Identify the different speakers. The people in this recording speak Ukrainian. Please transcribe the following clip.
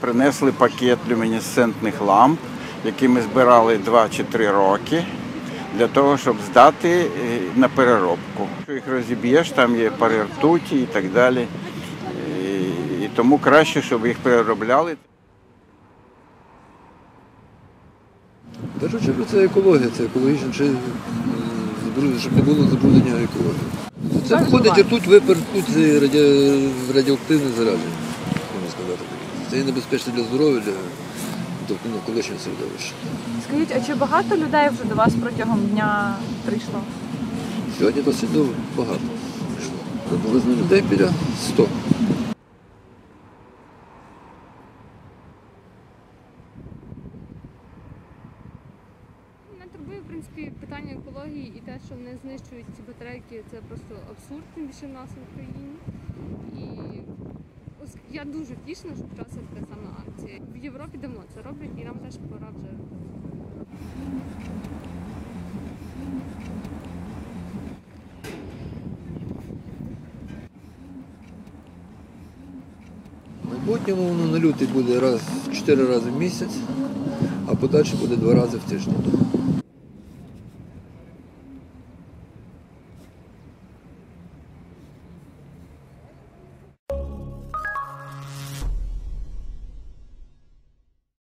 Speaker 1: Принесли пакет люмінесцентних ламп, які ми збирали 2 чи 3 роки для того, щоб здати е, на переробку. Якщо їх розіб'єш, там є пари ртуті і так далі. І, тому краще, щоб їх переробляли.
Speaker 2: Чергу це екологія, це екологічно, чи, щоб не було забруднення екології. Це входить ртуть, випар, ртуть, це раді... радіоактивне зараження, можна сказати. Це є небезпечно для здоров'я, для тобто, навколишнього середовища.
Speaker 3: Скажіть, а чи багато людей вже до вас протягом дня прийшло?
Speaker 2: Сьогодні досить до- багато прийшло. Приблизно людей біля 100.
Speaker 4: Мене турбує, в принципі, питання екології і те, що вони знищують ці батарейки, це просто абсурд, тим більше в нас в Україні. Ось я дуже втішена, що почалася така сама акція. В Європі давно це роблять, і нам теж пора вже.
Speaker 2: Майбутньому воно на лютий буде раз, 4 рази в місяць, а подальше буде 2 рази в тиждень.